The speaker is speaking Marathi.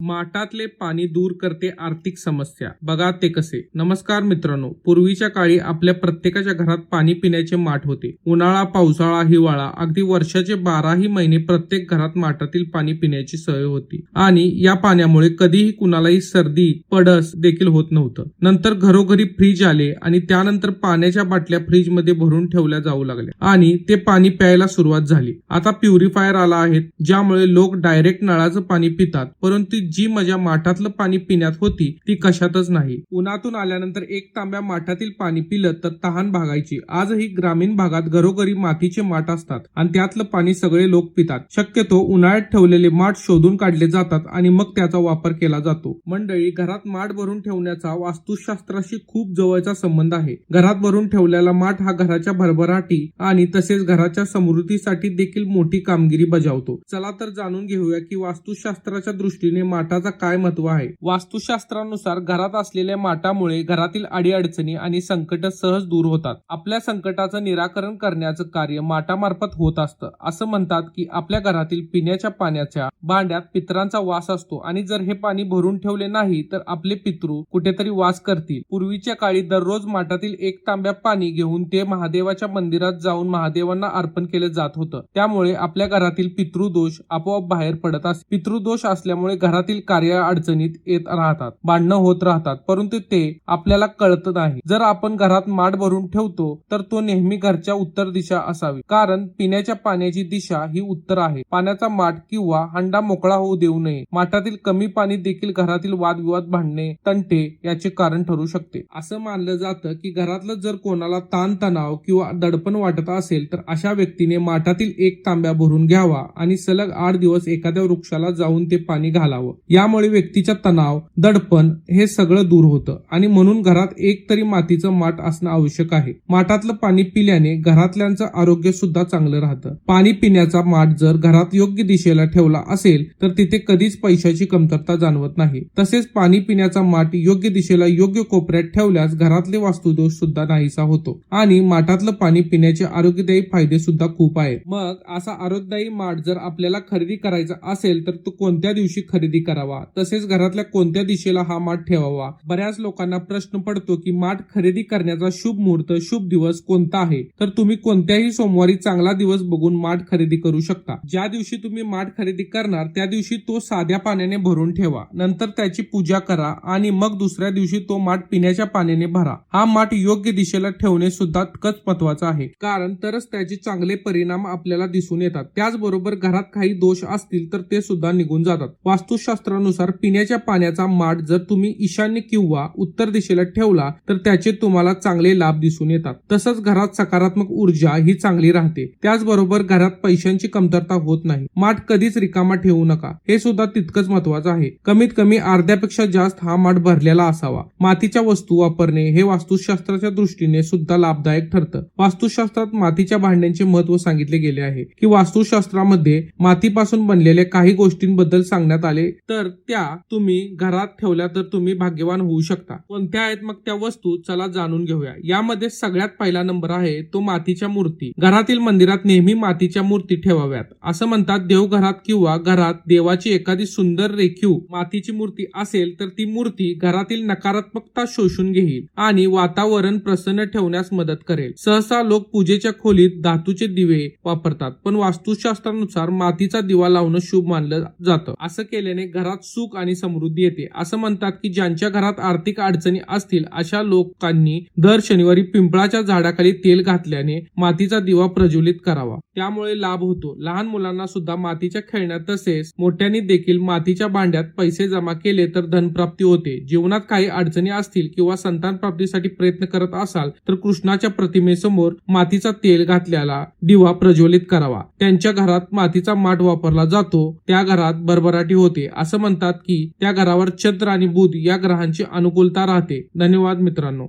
माठातले पाणी दूर करते आर्थिक समस्या. बघा ते कसे. नमस्कार मित्रांनो पूर्वीच्या काळी आपल्या प्रत्येकाच्या घरात पाणी पिण्याचे माठ होते. उन्हाळा पावसाळा हिवाळा अगदी वर्षाचे बाराही महिने प्रत्येक घरात माठातील पाणी पिण्याची सवय होती. आणि या पाण्यामुळे कधीही कुणालाही सर्दी पडस देखील होत नव्हतं. नंतर घरोघरी फ्रीज आले आणि त्यानंतर पाण्याच्या बाटल्या फ्रीजमध्ये भरून ठेवल्या जाऊ लागल्या. आणि ते पाणी प्यायला सुरुवात झाली. आता प्युरिफायर आला आहे ज्यामुळे लोक डायरेक्ट नळाचं पाणी पितात परंतु जी मजा माठातलं पाणी पिण्यात होती ती कशातच नाही. उन्हातून आल्यानंतर एक तांब्या माठातील पाणी पिलं तर तहान भागायची. आजही ग्रामीण भागात घरोघरी मातीचे माठ असतात आणि त्यातलं पाणी सगळे लोक पितात. शक्यतो उन्हाळ्यात ठेवलेले माठ शोधून काढले जातात आणि मग त्याचा वापर केला जातो. मंडळी घरात माठ भरून ठेवण्याचा वास्तुशास्त्राशी खूप जवळचा संबंध आहे. घरात भरून ठेवलेला माठ हा घराच्या भरभराटी आणि तसेच घराच्या समृद्धीसाठी देखील मोठी कामगिरी बजावतो. चला तर जाणून घेऊया की वास्तुशास्त्राच्या दृष्टीने माठाचा काय महत्त्व आहे? वास्तुशास्त्रानुसार घरात असलेल्या माठामुळे घरातील अडीअडचणी आणि संकट सहज दूर होतात. आपल्या संकटाचं निराकरण करण्याचं कार्य माठामार्फत होत असतं. असं म्हणतात की आपल्या घरातील पिण्याच्या पाण्याच्या भांड्यात पितरांचा वास असतो आणि जर हे पाणी भरून ठेवले नाही तर आपले पितृ कुठेतरी वास करतील. पूर्वीच्या काळी दररोज माठातील एक तांब्या पाणी घेऊन ते महादेवाच्या मंदिरात जाऊन महादेवांना अर्पण केलं जात होतं. त्यामुळे आपल्या घरातील पितृदोष आपोआप बाहेर पडत असे पितृदोष असल्यामुळे घरात घरातील कार्य अडचणीत येत राहतात भांडणं होत राहतात परंतु ते आपल्याला कळत नाही. जर आपण घरात माठ भरून ठेवतो तर तो नेहमी घरच्या उत्तर दिशा असावी. कारण पिण्याच्या पाण्याची दिशा ही उत्तर आहे. पाण्याचा माठ किंवा हंडा मोकळा होऊ देऊ नये. माठातील कमी पाणी देखील घरातील वादविवाद भांडणे तंटे याचे कारण ठरू शकते. असं मानलं जातं की घरातलं जर कोणाला ताण तणाव किंवा दडपण वाटत असेल तर अशा व्यक्तीने माठातील एक तांब्या भरून घ्यावा आणि सलग आठ दिवस एखाद्या वृक्षाला जाऊन ते पाणी घालावं. यामुळे व्यक्तीच्या तणाव दडपण हे सगळं दूर होतं. आणि म्हणून घरात एक तरी मातीचं माठ असणं आवश्यक आहे. माठातलं पाणी पिल्याने घरातल्यांचं आरोग्य सुद्धा चांगलं राहतं. पाणी पिण्याचा माठ जर घरात योग्य दिशेला ठेवला असेल तर तिथे कधीच पैशाची कमतरता जाणवत नाही. तसेच पाणी पिण्याचा माठ योग्य दिशेला योग्य कोपऱ्यात ठेवल्यास घरातले वास्तुदोष सुद्धा नाहीसा होतो. आणि माठातलं पाणी पिण्याचे आरोग्यदायी फायदे सुद्धा खूप आहेत. मग असा आरोग्यदायी माठ जर आपल्याला खरेदी करायचा असेल तर तो कोणत्या दिवशी खरेदी करावा. तसेच घरातल्या कोणत्या दिशेला हा माठ ठेवावा? बऱ्याच लोकांना प्रश्न पडतो की माठ खरेदी करण्याचा शुभ मुहूर्त शुभ दिवस कोणता आहे? तर तुम्ही कोणत्याही सोमवारी चांगला दिवस बघून माठ खरेदी करू शकता. ज्या दिवशी तुम्ही माठ खरेदी करणार त्या दिवशी तो साध्या पाण्याने भरून ठेवा. नंतर त्याची पूजा करा आणि मग दुसऱ्या दिवशी तो माठ पिण्याच्या पाण्याने भरा. हा माठ योग्य दिशेला ठेवणे सुद्धा तितकंच महत्वाचं आहे. कारण तरच त्याचे चांगले परिणाम आपल्याला दिसून येतात. त्याचबरोबर घरात काही दोष असतील तर ते सुद्धा निघून जातात. वास्तुशास्त्रानुसार पिण्याच्या पाण्याचा माठ जर तुम्ही ईशान्य किंवा उत्तर दिशेला ठेवला तर त्याचे तुम्हाला चांगले लाभ दिसून येतात. तसंच घरात सकारात्मक ऊर्जा ही चांगली राहते. त्याचबरोबर घरात पैशांची कमतरता होत नाही. माठ कधीच रिकामा ठेवू नका. हे सुद्धा तितकंच महत्वाचं आहे. कमीत कमी अर्ध्यापेक्षा जास्त हा माठ भरलेला असावा. मातीच्या वस्तू वापरणे हे वास्तुशास्त्राच्या दृष्टीने सुद्धा लाभदायक ठरतं. वास्तुशास्त्रात मातीच्या भांड्यांचे महत्त्व सांगितले गेले आहे. की वास्तुशास्त्रामध्ये मातीपासून बनलेल्या काही गोष्टींबद्दल सांगण्यात आले तर त्या तुम्ही घरात ठेवल्या तर तुम्ही भाग्यवान होऊ शकता. कोणत्या आहेत मग त्या वस्तू चला जाणून घेऊया. यामध्ये सगळ्यात पहिला नंबर आहे तो मातीच्या मूर्ती. घरातील मंदिरात नेहमी मातीच्या मूर्ती ठेवाव्यात. असं म्हणतात देवघरात किंवा घरात देवाची एखादी सुंदर रेखीव मातीची मूर्ती असेल तर ती मूर्ती घरातील नकारात्मकता शोषून घेईल आणि वातावरण प्रसन्न ठेवण्यास मदत करेल. सहसा लोक पूजेच्या खोलीत धातूचे दिवे वापरतात पण वास्तुशास्त्रानुसार मातीचा दिवा लावणं शुभ मानलं जातं. असं केल्याने घरात सुख आणि समृद्धी येते. असं म्हणतात की ज्यांच्या घरात आर्थिक अडचणी असतील अशा लोकांनी दर शनिवारी पिंपळाच्या झाडाखाली तेल घातल्याने मातीचा दिवा प्रज्वलित करावा. त्यामुळे लाभ होतो. लहान मुलांना सुद्धा मातीच्या खेळण्यात तसेच मोठ्यांनी देखील मातीच्या भांड्यात पैसे जमा केले तर धनप्राप्ती होते. जीवनात काही अडचणी असतील किंवा संतान प्राप्तीसाठी प्रयत्न करत असाल तर कृष्णाच्या प्रतिमेसमोर मातीचा तेल घातलेला दिवा प्रज्वलित करावा. त्यांच्या घरात मातीचा माठ वापरला जातो. त्या घरात भरभराटी होते. असं म्हणतात की त्या घरावर चंद्र आणि बुध या ग्रहांची अनुकूलता राहते. धन्यवाद मित्रांनो.